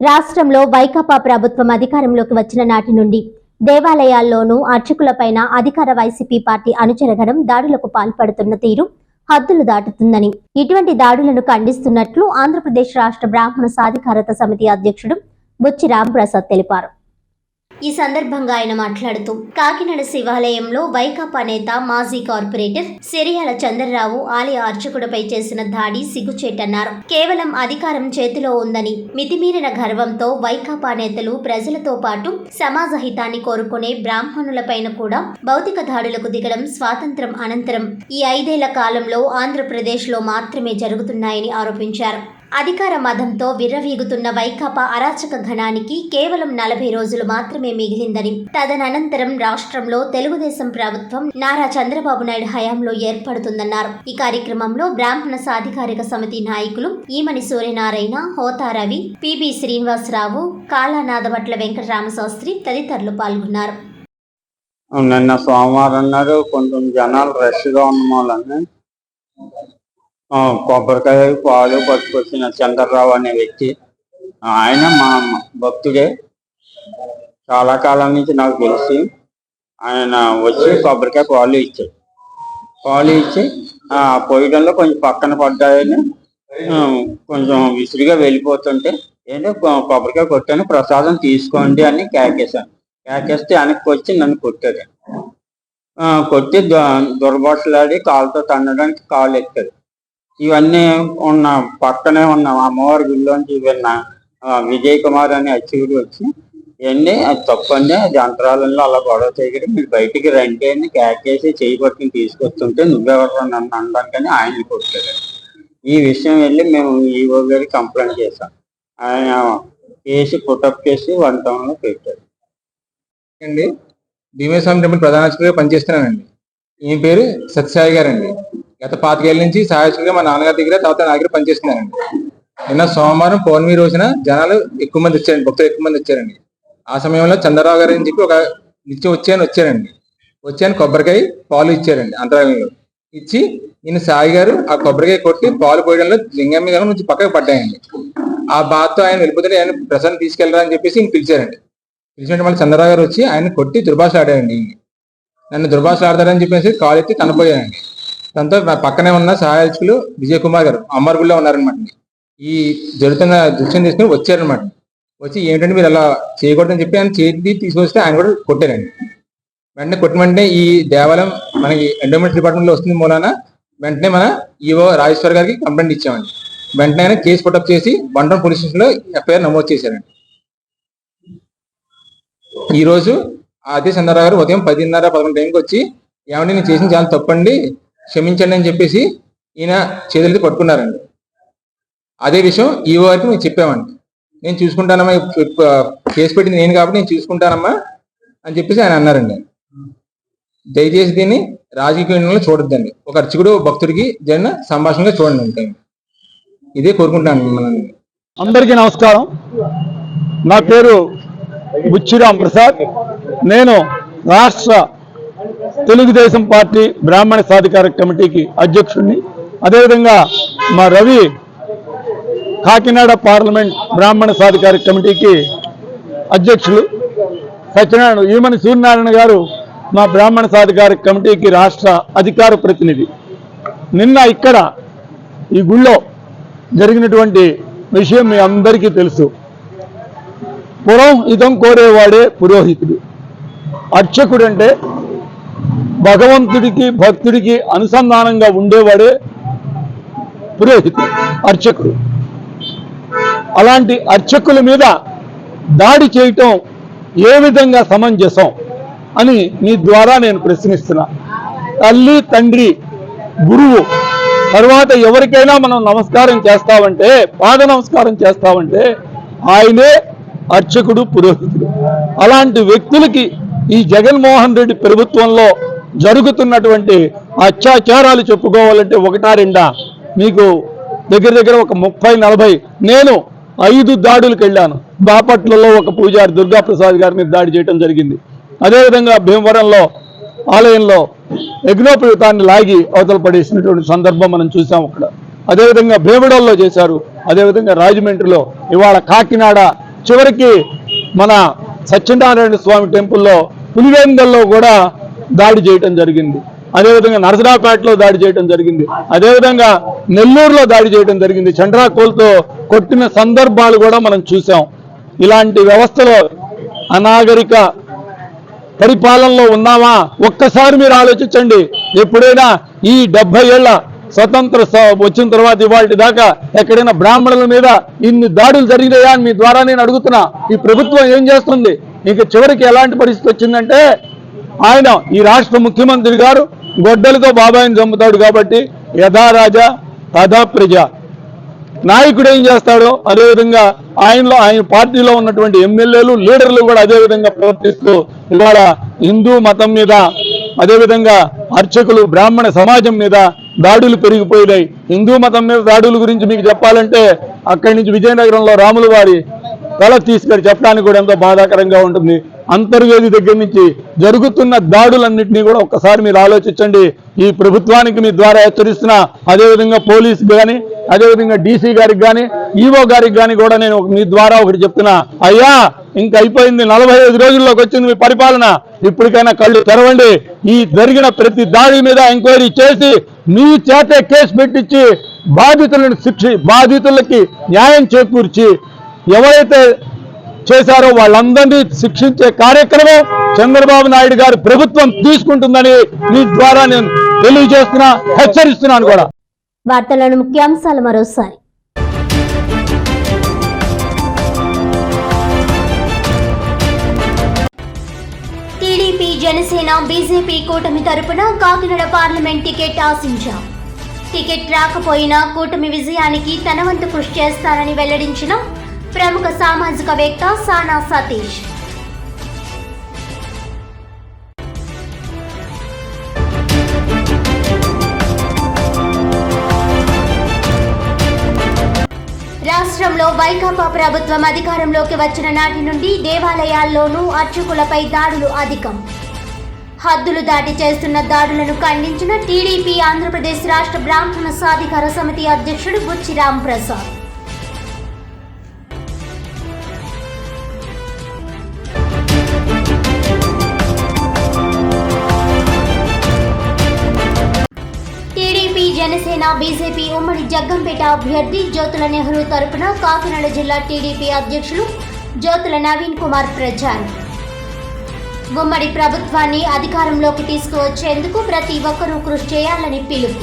రాష్ట్రంలో వైకాపా ప్రభుత్వం అధికారంలోకి వచ్చిన నాటి నుండి దేవాలయాల్లోనూ అర్చకులపైన అధికార వైసీపీ పార్టీ అనుచరగడం దాడులకు పాల్పడుతున్న తీరు హద్దులు దాటుతుందని. ఇటువంటి దాడులను ఖండిస్తున్నట్లు ఆంధ్రప్రదేశ్ రాష్ట్ర బ్రాహ్మణ సాధికారత సమితి అధ్యక్షుడు బుచ్చి రాంప్రసాద్ తెలిపారు. ఈ సందర్భంగా ఆయన మాట్లాడుతూ కాకినాడ శివాలయంలో వైకాపా నేత మాజీ కార్పొరేటర్ సిరియాల చంద్రరావు ఆలయ అర్చకుడిపై చేసిన దాడి సిగ్గుచేటన్నారు. కేవలం అధికారం చేతిలో ఉందని మితిమీరిన గర్వంతో వైకాపా నేతలు ప్రజలతో పాటు సమాజ హితాన్ని కోరుకునే బ్రాహ్మణులపైన కూడా భౌతిక దాడులకు దిగడం స్వాతంత్రం అనంతరం ఈ ఐదేళ్ళ కాలంలో ఆంధ్రప్రదేశ్లో మాత్రమే జరుగుతున్నాయని ఆరోపించారు. అధికార మదంతో విర్రవీగుతున్న వైకాపా అరాచక ఘనానికి కేవలం నలభై రోజులు మాత్రమే మిగిలిందని తదనంతరం రాష్ట్రంలో తెలుగుదేశం ప్రభుత్వం నారా చంద్రబాబు నాయుడు హయాంలో ఏర్పడుతుందన్నారు. ఈ కార్యక్రమంలో బ్రాహ్మణ సాధికారిక సమితి నాయకులు ఈమని సూర్యనారాయణ హోతా రవి పిబి శ్రీనివాసరావు కాళానాథభట్ల వెంకటరామ శాస్త్రి తదితరులు పాల్గొన్నారు. నిన్న సోమవారం నాడు కొంచెం జనాలు రష్గా ఉన్న వాళ్ళని కొబ్బరికాయ పాలు పట్టుకొచ్చిన చంద్రరావు అనే వ్యక్తి. ఆయన మా భక్తుడే. చాలా కాలం నుంచి నాకు తెలిసి. ఆయన వచ్చి కొబ్బరికాయ పాలు ఇచ్చాడు. పాలు ఇచ్చి ఆ పోయడంలో కొంచెం పక్కన పడ్డాయని కొంచెం విసురుగా వెళ్ళిపోతుంటే ఏంటో కొబ్బరికాయ కొట్టాను ప్రసాదం తీసుకోండి అని కేకేశాను. కేకేస్తే వెనక్కి వచ్చి నన్ను కొట్టాడు. కొట్టి దు- దుర్భాషలాడి కాలుతో తన్నడానికి కాలు ఎత్తాడు ఇవన్నీ ఉన్న పక్కనే ఉన్న. అమ్మవారి గుళ్ళోంచి విన్న విజయ్ కుమార్ అనే అర్చకుడు వచ్చి ఇవన్నీ అది తప్పండి అది అంతరాలంలో అలా గొడవ చేయగలి మీరు బయటికి రండి అని కేకేసి చేయి పట్టుకుని తీసుకొస్తుంటే నువ్వెవరు నన్ను అనడానికని ఆయన కొట్టాడు. ఈ విషయం వెళ్ళి మేము ఈఓ గారికి కంప్లైంట్ చేశాం. ఆయన కేసు పుటప్ చేసి వన్ టౌన్లో పెట్టాడు అండి భీమేశ్వరం టెంపుల్ ప్రధాన అర్చకుడిగా పనిచేస్తున్నానండి. ఈయన పేరు? సత్యసాయి గారు అండి గత పాతికేళ్ళ నుంచి సహాయకుడిగా మా నాన్నగారి దగ్గర తర్వాత నా దగ్గర పనిచేస్తున్నానండి. నిన్న సోమవారం పౌర్ణమి రోజున జనాలు ఎక్కువ మంది వచ్చారండి భక్తులు ఎక్కువ మంది వచ్చారండి. ఆ సమయంలో చంద్రరావు గారు అని చెప్పి ఒక నిత్యం వచ్చాను వచ్చారండి. వచ్చాను కొబ్బరికాయ పాలు ఇచ్చారండి అంతరాయంలో. ఇచ్చి నేను సాయి గారు ఆ కొబ్బరికాయ కొట్టి పాలు పోయడంలో లింగం మీద నుంచి పక్కకు పడ్డాయండి. ఆ బాధతో ఆయన వెళ్ళిపోతే ఆయన ప్రసన్న తీసుకెళ్ళరా అని చెప్పేసి ఈయన పిలిచారండి. పిలిచినట్టు మళ్ళీ చంద్రరావు గారు వచ్చి ఆయన కొట్టి దుర్భాష ఆడారండి నన్ను దుర్భాష ఆడతారని చెప్పేసి కాలు ఎత్తి కనపోయానండి దాంతో నా పక్కనే ఉన్న సహాయకులు విజయ్ కుమార్ గారు అమర్గుల్లో ఉన్నారనమాట ఈ జరుగుతున్న దృశ్యం తీసుకుని వచ్చారనమాట వచ్చి ఏంటంటే మీరు అలా చేయకూడదని చెప్పి ఆయన చేతి తీసుకొస్తే ఆయన కూడా కొట్టారండి. వెంటనే కొట్టిన వెంటనే ఈ దేవాలయం మనకి ఎండోమెంట్ డిపార్ట్మెంట్లో వస్తుంది మూలాన వెంటనే మన ఈవో రాజేశ్వర్ గారికి కంప్లైంట్ ఇచ్చామండి. వెంటనే ఆయన కేసు పుటప్ చేసి బండన్ పోలీస్ స్టేషన్లో ఎఫ్ఐఆర్ నమోదు చేశారండి. ఈరోజు రోజు అదే చంద్రరావు గారు ఉదయం పదిన్నర పదకొండు టైంకి వచ్చి ఏమంటే నేను చేసిన చాలా తప్పండి క్షమించండి అని చెప్పేసి ఈయన చేతులతో పట్టుకున్నారండి. అదే విషయం ఈ వారికి మేము చెప్పామండి. నేను చూసుకుంటానమ్మా కేసు పెట్టింది నేను కాబట్టి నేను చూసుకుంటానమ్మా అని చెప్పేసి ఆయన అన్నారండి. దయచేసి దీన్ని రాజకీయంలో చూడొద్దండి. ఒక అర్చకుడు భక్తుడికి జరిగిన సంభాషణగా చూడండి అంటే ఇదే కోరుకుంటాను మిమ్మల్ని. అందరికీ నమస్కారం. నా పేరు బుచ్చిరాం ప్రసాద్. నేను రాష్ట్ర తెలుగుదేశం పార్టీ బ్రాహ్మణ సాధికార కమిటీకి అధ్యక్షుడిని అదేవిధంగా మా రవి కాకినాడ పార్లమెంట్ బ్రాహ్మణ సాధికార కమిటీకి అధ్యక్షులు సత్యనారాయణ ఈమని సూర్యనారాయణ గారు మా బ్రాహ్మణ సాధికార కమిటీకి రాష్ట్ర అధికార ప్రతినిధి. నిన్న ఇక్కడ ఈ గుళ్ళో జరిగినటువంటి విషయం మీ అందరికీ తెలుసు. పురోహితం కోరేవాడే పురోహితుడు. అర్చకుడు అంటే భగవంతుడికి భక్తుడికి అనుసంధానంగా ఉండేవాడే పురోహితుడు అర్చకుడు. అలాంటి అర్చకుల మీద దాడి చేయటం ఏ విధంగా సమంజసం అని నీ ద్వారా నేను ప్రశ్నిస్తున్నా. తల్లి తండ్రి గురువు తర్వాత ఎవరికైనా మనం నమస్కారం చేస్తామంటే పాద నమస్కారం చేస్తామంటే ఆయనే అర్చకుడు పురోహితుడు. అలాంటి వ్యక్తులకి ఈ జగన్మోహన్ రెడ్డి ప్రభుత్వంలో జరుగుతున్నటువంటి అత్యాచారాలు చెప్పుకోవాలంటే ఒకటా రెండా మీకు దగ్గర దగ్గర ఒక ముప్పై నలభై నేను ఐదు దాడులకు వెళ్ళాను. బాపట్లలో ఒక పూజారి దుర్గాప్రసాద్ గారి మీద దాడి చేయడం జరిగింది. అదేవిధంగా భీమవరంలో ఆలయంలో యజ్ఞోపయుతాన్ని లాగి అవతల పడేసినటువంటి సందర్భం మనం చూసాం అక్కడ. అదేవిధంగా భీమడోల్లో చేశారు. అదేవిధంగా రాజమండ్రిలో ఇవాళ కాకినాడ చివరికి మన సత్యనారాయణ స్వామి టెంపుల్లో పులివేందల్లో కూడా దాడి చేయటం జరిగింది. అదేవిధంగా నరసరాపేటలో దాడి చేయడం జరిగింది. అదేవిధంగా నెల్లూరులో దాడి చేయడం జరిగింది. చండ్రాకోల్తో కొట్టిన సందర్భాలు కూడా మనం చూసాం ఇలాంటి వ్యవస్థలో అనాగరిక పరిపాలనలో ఉన్నామా? ఒక్కసారి మీరు ఆలోచించండి. ఎప్పుడైనా ఈ డెబ్బై ఏళ్ళ స్వతంత్ర వచ్చిన తర్వాత ఇవాళ దాకా ఎక్కడైనా బ్రాహ్మణుల మీద ఇన్ని దాడులు జరిగినాయా అని మీ ద్వారా నేను అడుగుతున్నా. ఈ ప్రభుత్వం ఏం చేస్తుంది? ఇంక చివరికి ఎలాంటి పరిస్థితి వచ్చిందంటే ఆయన ఈ రాష్ట్ర ముఖ్యమంత్రి గారు గొడ్డలతో బాబాయిని చంపుతాడు కాబట్టి యథారాజా తథా ప్రజ. నాయకుడు ఏం చేస్తాడో అదేవిధంగా ఆయనలో ఆయన పార్టీలో ఉన్నటువంటి ఎమ్మెల్యేలు లీడర్లు కూడా అదే విధంగా ప్రవర్తిస్తూ ఇవాళ హిందూ మతం మీద అదేవిధంగా అర్చకులు బ్రాహ్మణ సమాజం మీద దాడులు పెరిగిపోయినాయి. హిందూ మతం మీద దాడుల గురించి మీకు చెప్పాలంటే అక్కడి నుంచి విజయనగరంలో రాముల వారి తల తీసుకొని చెప్పడానికి కూడా ఎంతో బాధాకరంగా ఉంటుంది. అంతర్వేది దగ్గర నుంచి జరుగుతున్న దాడులన్నింటినీ కూడా ఒక్కసారి మీరు ఆలోచించండి. ఈ ప్రభుత్వానికి మీ ద్వారా హెచ్చరిస్తున్న అదేవిధంగా పోలీసు కానీ అదేవిధంగా డీసీ గారికి కానీ ఈవో గారికి కానీ కూడా నేను మీ ద్వారా ఒకటి చెప్తున్నా. అయ్యా ఇంక అయిపోయింది. నలభై ఐదు రోజుల్లోకి వచ్చింది మీ పరిపాలన. ఇప్పటికైనా కళ్ళు తెరవండి. ఈ జరిగిన ప్రతి దాడి మీద ఎంక్వైరీ చేసి మీ చేతే కేసు పెట్టించి బాధితులను శిక్షి బాధితులకి న్యాయం చేకూర్చి ఎవరైతే చేశారో వాళ్ళందరినీ శిక్షించే కార్యక్రమం చంద్రబాబు నాయుడు గారు ప్రభుత్వం తీసుకుంటుందని మీ ద్వారా నేను తెలియజేస్తున్నా హెచ్చరిస్తున్నాను కూడా. వార్తలను ముఖ్యాంశాలు మరోసారి. టీడీపీ జనసేన బీజేపీ కూటమి తరపున కాకినాడ పార్లమెంట్ టికెట్ ఆశించాం. టికెట్ రాకపోయినా కూటమి విజయానికి తన వంతు కృషి చేస్తారని వెల్లడించిన ప్రముఖ సామాజికవేత్త సానా సతీష్. రాష్ట్రంలో వైకాపా ప్రభుత్వం అధికారంలోకి వచ్చిన నాటి నుండి దేవాలయాల్లోనూ అర్చకులపై దాడులు అధికం. హద్దులు దాటి చేస్తున్న దాడులను ఖండించిన టీడీపీ ఆంధ్రప్రదేశ్ రాష్ట్ర బ్రాహ్మణ సాధికార సమితి అధ్యక్షుడు బుచ్చి రాంప్రసాద్ జనసేన బీజేపీ ఉమ్మడి జగ్గంపేట అభ్యర్థి జ్యోతుల నెహ్రూ తరపున కాకినాడ జిల్లా టీడీపీ అధ్యక్షులు జ్యోతుల నవీన్ కుమార్ ప్రచారం. ఉమ్మడి ప్రభుత్వాన్ని అధికారంలోకి తీసుకువచ్చేందుకు ప్రతి ఒక్కరూ కృషి చేయాలని పిలుపు.